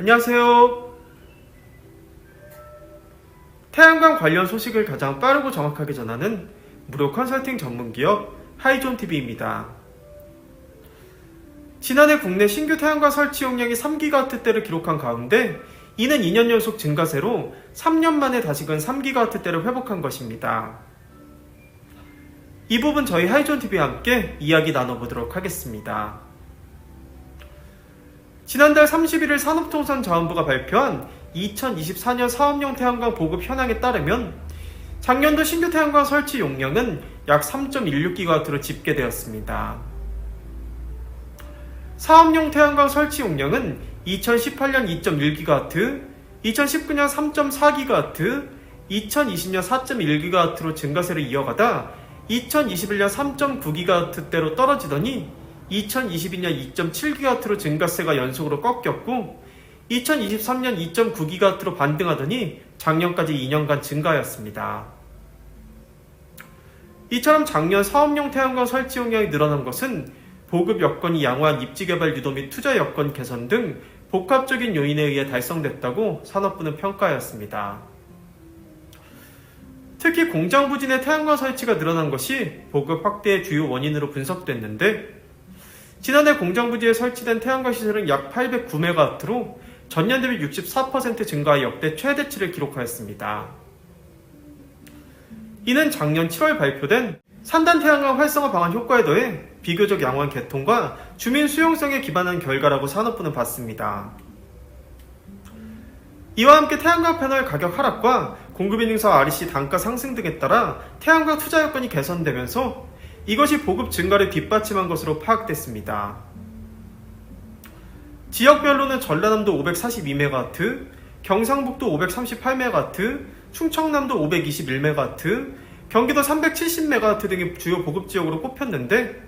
안녕하세요. 태양광 관련 소식을 가장 빠르고 정확하게 전하는 무료 컨설팅 전문 기업 하이존TV입니다. 지난해 국내 신규 태양광 설치 용량이 3기가와트대를 기록한 가운데 이는 2년 연속 증가세로 3년 만에 다시금 3기가와트대를 회복한 것입니다. 이 부분 저희 하이존TV와 함께 이야기 나눠보도록 하겠습니다. 지난달 31일 산업통상자원부가 발표한 2024년 사업용 태양광 보급 현황에 따르면 작년도 신규 태양광 설치 용량은 약 3.16기가와트로 집계되었습니다. 사업용 태양광 설치 용량은 2018년 2.1기가와트, 2019년 3.4기가와트, 2020년 4.1기가와트로 증가세를 이어가다 2021년 3.9기가와트대로 떨어지더니 2022년 2.7기가와트로 증가세가 연속으로 꺾였고 2023년 2.9기가와트로 반등하더니 작년까지 2년간 증가하였습니다. 이처럼 작년 사업용 태양광 설치 용량이 늘어난 것은 보급 여건이 양호한 입지 개발 유도 및 투자 여건 개선 등 복합적인 요인에 의해 달성됐다고 산업부는 평가하였습니다. 특히 공장 부진의 태양광 설치가 늘어난 것이 보급 확대의 주요 원인으로 분석됐는데 지난해 공장 부지에 설치된 태양광 시설은 약 809메가와트로 전년 대비 64% 증가해 역대 최대치를 기록하였습니다. 이는 작년 7월 발표된 산단 태양광 활성화 방안 효과에 더해 비교적 양호한 개통과 주민 수용성에 기반한 결과라고 산업부는 봤습니다. 이와 함께 태양광 패널 가격 하락과 공급인 행사 REC 단가 상승 등에 따라 태양광 투자 여건이 개선되면서 이것이 보급 증가를 뒷받침한 것으로 파악됐습니다. 지역별로는 전라남도 542메가와트, 경상북도 538메가와트, 충청남도 521메가와트, 경기도 370메가와트 등이 주요 보급 지역으로 꼽혔는데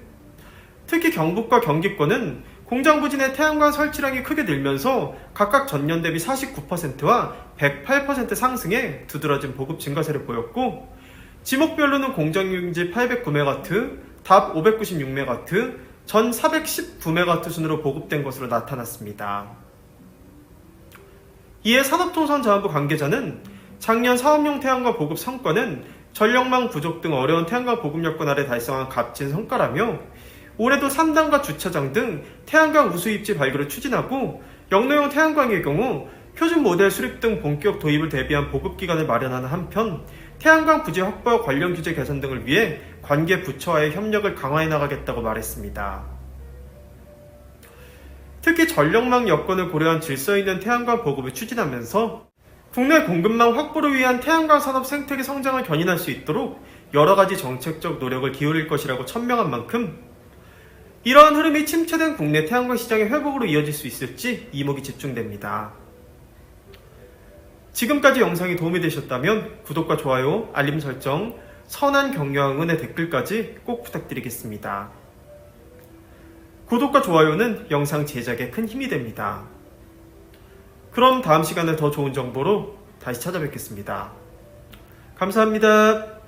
특히 경북과 경기권은 공장 부진의 태양광 설치량이 크게 늘면서 각각 전년 대비 49%와 108% 상승해 두드러진 보급 증가세를 보였고 지목별로는 공정용지 809메가와트, 답 596메가와트, 전 419메가와트 순으로 보급된 것으로 나타났습니다. 이에 산업통상자원부 관계자는 작년 사업용 태양광 보급 성과는 전력망 부족 등 어려운 태양광 보급 여건 아래 달성한 값진 성과라며 올해도 3단과 주차장 등 태양광 우수 입지 발굴을 추진하고 영노용 태양광의 경우 표준 모델 수립 등 본격 도입을 대비한 보급 기간을 마련하는 한편 태양광 부지 확보와 관련 규제 개선 등을 위해 관계 부처와의 협력을 강화해 나가겠다고 말했습니다. 특히 전력망 여건을 고려한 질서 있는 태양광 보급을 추진하면서 국내 공급망 확보를 위한 태양광 산업 생태계 성장을 견인할 수 있도록 여러 가지 정책적 노력을 기울일 것이라고 천명한 만큼 이러한 흐름이 침체된 국내 태양광 시장의 회복으로 이어질 수 있을지 이목이 집중됩니다. 지금까지 영상이 도움이 되셨다면 구독과 좋아요, 알림 설정, 선한 응원의 댓글까지 꼭 부탁드리겠습니다. 구독과 좋아요는 영상 제작에 큰 힘이 됩니다. 그럼 다음 시간에 더 좋은 정보로 다시 찾아뵙겠습니다. 감사합니다.